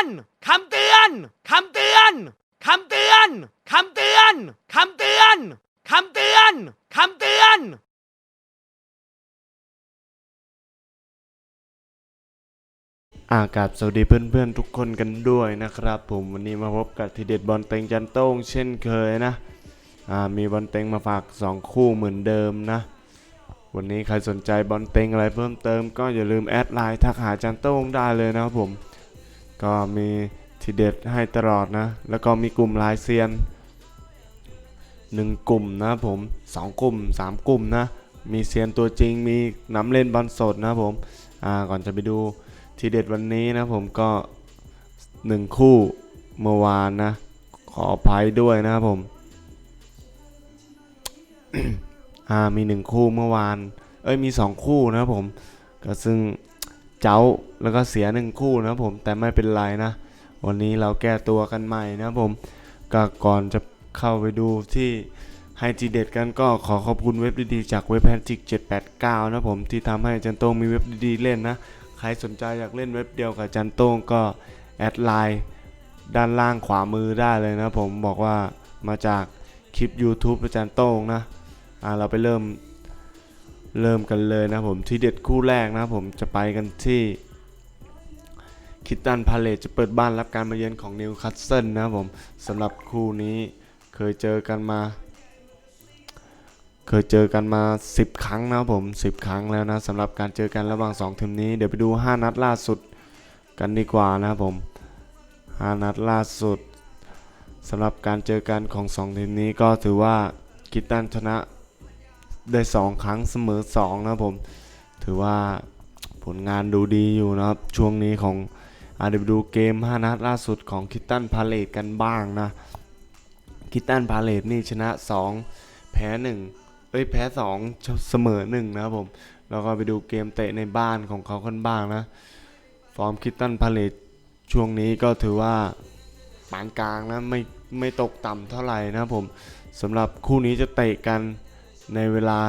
อนคำเตือนคำเตือนคำเตือนคำเตือนคำเตือนคำเตือนคำเตือนอากาศสวัสดีเพื่อนๆทุกคนกันด้วยนะครับ ผมวันนี้มาพบกับทีเด็ดบอลเต็งจันโต้งเช่นเคยนะมีบอลเต็งมาฝาก 2 คู่เหมือนเดิมนะ วันนี้ใครสนใจบอลเต็งอะไรเพิ่มเติมก็อย่าลืมแอดไลน์ทักหาจันโต้งได้เลยนะครับผม ก็มีทีเด็ดให้ตลอดนะ แล้วก็มีกลุ่มลายเซียนหนึ่งกลุ่มนะผมสองกลุ่มสามกลุ่มนะ มีเซียนตัวจริง มีน้ำเล่นบอลสดนะผมอ่าก่อนจะไปดูทีเด็ดวันนี้นะผมก็หนึ่งคู่เมื่อวานนะ ขออภัยด้วยนะครับผมอ่ามีหนึ่งคู่เมื่อวาน เอ้ยมีสองคู่นะครับผม ก็ซึ่ง เจ้าแล้วก็เสียหนึ่งคู่นะผมแต่ไม่เป็นไรนะ วันนี้เราแก้ตัวกันใหม่นะผมก็ก่อนจะเข้าไปดูที่ให้ทีเด็ดกันก็ขอขอบคุณเว็บดีๆจากเว็บแพนจิก789 นะผมที่ทำให้จันโต้งมีเว็บดีๆเล่นนะ ใครสนใจอยากเล่นเว็บเดียวกับจันโต้งก็แอดไลน์ด้านล่างขวามือได้เลยนะผมบอกว่ามาจากคลิป YouTube อาจารย์โต้งนะอ่าเราไปเริ่ม เริ่มกันเลยนะผมที่เด็ดคู่แรกนะผมจะไปกันที่คิตันพาเลตจะเปิดบ้านรับการมาเยือนของนิวคาสเซิลนะผมสำหรับคู่นี้เคยเจอกันมา เคยเจอกันมา 10 ครั้งนะผม 10 ครั้งแล้วนะสำหรับการเจอกันระหว่าง2ทีมนี้เดี๋ยวไปดู 5 นัดล่าสุดกันดีกว่านะผม 5 นัดล่าสุดสำหรับการเจอกันของ2ทีมนี้ก็ถือว่ากิตันชนะ ได้2ครั้งเสมอ2นะผม ถือว่าผลงานดูดีอยู่นะครับ ช่วงนี้ของอาเดี๋ยวไปดูเกม 5 นัดล่าสุดของคิตตันพาเลตกันบ้างนะ คิตตันพาเลตนี่ชนะ 2 แพ้ 1 เอ้ยแพ้สองเสมอหนึ่งนะครับผม แล้วก็ไปดูเกมเตะในบ้านของเขากันบ้างนะ ฟอร์มคิตตันพาเลตช่วงนี้ก็ถือว่าปานกลางนะ ไม่ไม่ตกต่ำเท่าไหร่นะครับผมสำหรับคู่นี้จะเตะกัน ในเวลา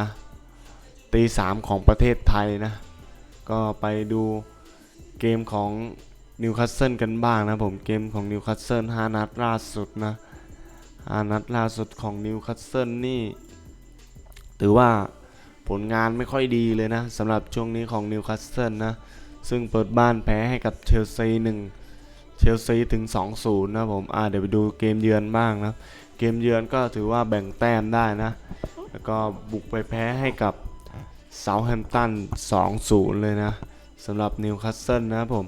ตีสามของประเทศไทยนะ ก็ไปดูเกมของนิวคาสเซิลกันบ้างนะผมเกมของนิวคาสเซิล5นัดล่าสุดนะ5นัดล่าสุดของนิวคาสเซิลนี่ถือว่าผลงานไม่ค่อยดีเลยนะสำหรับช่วงนี้ของนิวคาสเซิลนะซึ่งเปิดบ้านแพ้ให้กับเชลซีหนึ่งเชลซีถึง 2-0 นะผมอ่าเดี๋ยวไปดูเกมเยือนบ้างนะ เกมเยือนก็ถือว่าแบ่งแต้มได้นะ แล้วก็บุกไปแพ้ให้กับเซาแฮมตัน 2-0 เลยนะสำหรับนิวคาสเซิลนะครับผม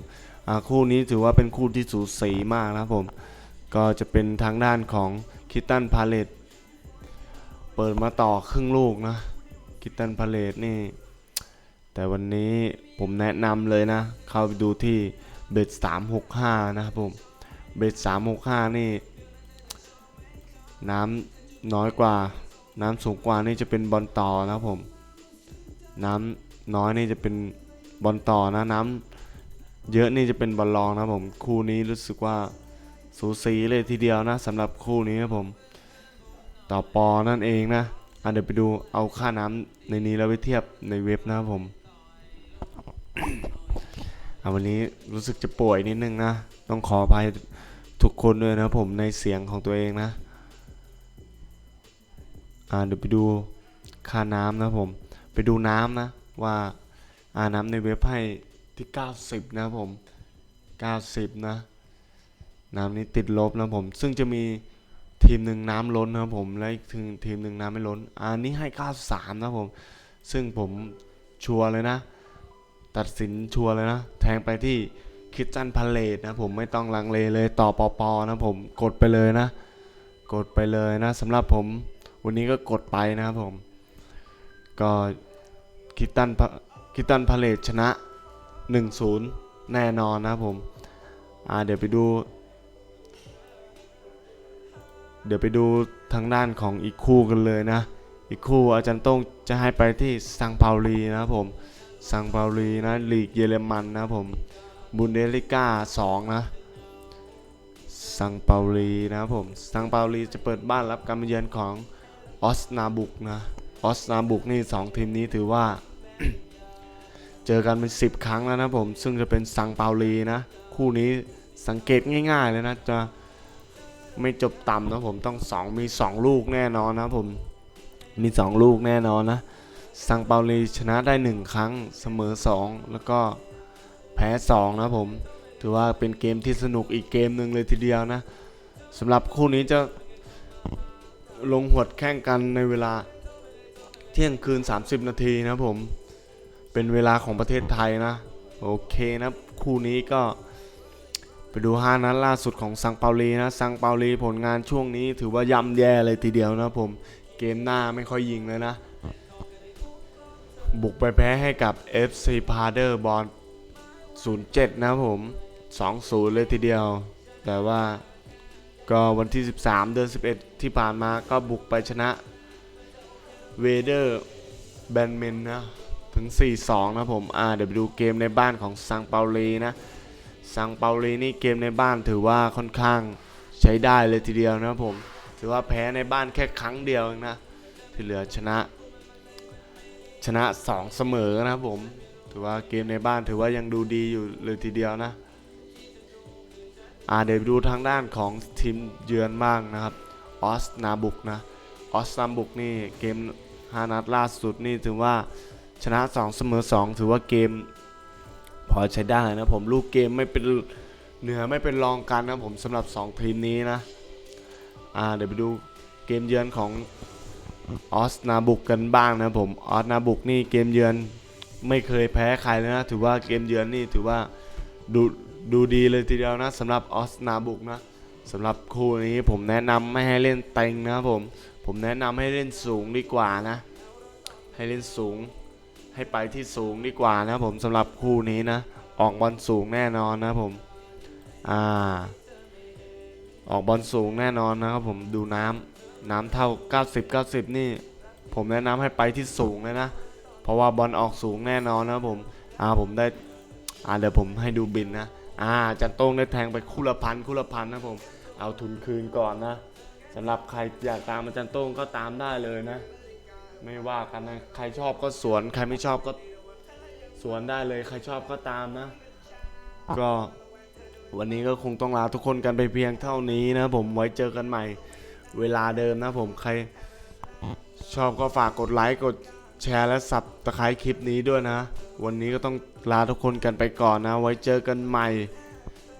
คู่นี้ถือว่าเป็นคู่ที่สูสีมากนะครับผม ก็จะเป็นทางด้านของคิตตันพาเลตเปิดมาต่อครึ่งลูกนะกิตตันพาเลตนี่ แต่วันนี้ผมแนะนำเลยนะ เข้าไปดูที่เบส365นะครับผมเบส365นี่ น้ำน้อยกว่า น้ำสูงกว่านี่จะเป็นบอลต่อนะครับผม น้ำน้อยนี่จะเป็นบอลต่อนะน้ำเยอะนี่จะเป็นบอลรองนะผมคู่นี้รู้สึกว่าสูสีเลยทีเดียวนะสำหรับคู่นี้ครับผม ต่อปอนั่นเองนะอะเดี๋ยวไปดูเอาค่าน้ำในนี้แล้วไปเทียบในเว็บนะครับผมอะวันนี้รู้สึกจะป่วยนิดนึงนะ ต้องขออภัยทุกคนด้วยนะผมในเสียงของตัวเองนะ อ่าเดี๋ยวไปดูค่าน้ำนะผม ไปดูน้ำนะว่าอ่าน้ำในเว็บให้ที่ 90 นะผม 90 นะ น้ำนี้ติดลบนะผม ซึ่งจะมีทีมหนึ่งน้ำล้นนะครับผมและอีกทีมหนึ่งน้ำไม่ล้น อันนี้ให้ 93 นะผม ซึ่งผมชัวร์เลยนะ ตัดสินชัวร์เลยนะ แทงไปที่คิดจันพาเลตนะผมไม่ต้องลังเลเลยต่อปอปอนะผมกดไปเลยนะ กดไปเลยนะสำหรับผม วันนี้ก็กดไปนะครับผม ก็คิตันคิตันพาเลตชนะ 1-0 แน่นอนนะครับผม อ่าเดี๋ยวไปดู เดี๋ยวไปดูทางด้านของอีกคู่กันเลยนะ อีกคู่อาจารย์ต้งจะให้ไปที่ซังเปาลีนะครับผมซังเปาลีนะลีกเยอรมันนะครับผมบุนเดลิก้า2นะซังเปาลีนะครับผมซังเปาลีจะเปิดบ้านรับการมาเยือนของ ออสนาบุกนะออสนาบุกนี่ 2 ทีมนี้ถือว่า เจอกันเป็น10ครั้งแล้วนะผม ซึ่งจะเป็นซังเปาลีนะ คู่นี้สังเกตง่ายๆเลยนะ จะไม่จบต่ำนะผมต้องสองมีสองลูกแน่นอนนะผม มีสองลูกแน่นอนนะซังเปาลีชนะได้หนึ่งครั้งเสมอสองแล้วก็แพ้สองนะผม ถือว่าเป็นเกมที่สนุกอีกเกมหนึ่งเลยทีเดียวนะสำหรับคู่นี้จะ ลงหวดแข่งกันในเวลาเที่ยงคืน 30 นาทีนะผม เป็นเวลาของประเทศไทยนะ โอเคนะ คู่นี้ก็ไปดูห้านัดล่าสุดของซังเปาลีนะซังเปาลีผลงานช่วงนี้ถือว่าย่ำแย่เลยทีเดียวนะผม เกมหน้าไม่ค่อยยิงเลยนะ บุกไปแพ้ให้กับ FC p a d e r b o l 07 นะผม 2-0 เลยทีเดียว แต่ว่าก็วันที่ 13 เดือน 11 ที่ผ่านมาก็บุกไปชนะเวเดอร์แบนเมนนะถึง 4-2 นะผมอ่าเดี๋ยวไปดูเกมในบ้านของซังเปาลีนะซังเปาลีนี่เกมในบ้านถือว่าค่อนข้างใช้ได้เลยทีเดียวนะผม ถือว่าแพ้ในบ้านแค่ครั้งเดียวนะที่เหลือชนะ ชนะ 2 เสมอนะผม ถือว่าเกมในบ้านถือว่ายังดูดีอยู่เลยทีเดียวนะอ่าเดี๋ยวดูทางด้านของทีมเยือนบ้างนะครับ ออสนาบุกนะออสนาบุกนี่เกม5นัดล่าสุดนี่ถือว่าชนะ 2 เสมอ 2 ถือว่าเกม พอใช้ได้นะผมลูกเกมไม่เป็นเหนือไม่เป็นรองกันนะผมสำหรับ 2 ทีมนี้นะอ่าเดี๋ยวไปดูเกมเยือนของออสนาบุกกันบ้างนะผมออสนาบุกนี่เกมเยือนไม่เคยแพ้ใครเลยนะถือว่าเกมเยือนนี่ถือว่าดูดูดีเลยทีเดียวนะสำหรับออสนาบุกนะ สำหรับคู่นี้ผมแนะนำไม่ให้เล่นเต็งนะครับผม ผมแนะนำให้เล่นสูงดีกว่านะ ให้เล่นสูง ให้ไปที่สูงดีกว่านะผมสำหรับคู่นี้นะ ออกบอลสูงแน่นอนนะผม อ่า ออกบอลสูงแน่นอนนะครับผมดูน้ำน้ำเท่า 90 90 นี่ ผมแนะนำให้ไปที่สูงเลยนะ เพราะว่าบอลออกสูงแน่นอนนะผม อ่าผมได้ อ่าเดี๋ยวผมให้ดูบินนะ อ่าจันโต้งได้แทงไปคู่ละพันคู่ละพันนะผม เอาทุนคืนก่อนนะสำหรับใครอยากตามอาจารย์โต้งก็ตามได้เลยนะ ไม่ว่ากันนะ ใครชอบก็สวน ใครไม่ชอบก็สวนได้เลย ใครชอบก็ตามนะ ก็วันนี้ก็คงต้องลาทุกคนกันไปเพียงเท่านี้นะผมไว้เจอกันใหม่เวลาเดิมนะผมใครชอบก็ฝากกดไลค์กด แชร์และสับตะไคร้คลิปนี้ด้วยนะ วันนี้ก็ต้องลาทุกคนกันไปก่อนนะ ไว้เจอกันใหม่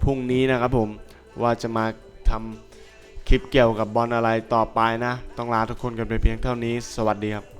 พรุ่งนี้นะครับผมว่าจะมาทำคลิปเกี่ยวกับบอลอะไรต่อไปนะ ต้องลาทุกคนกันไปเพียงเท่านี้ สวัสดีครับ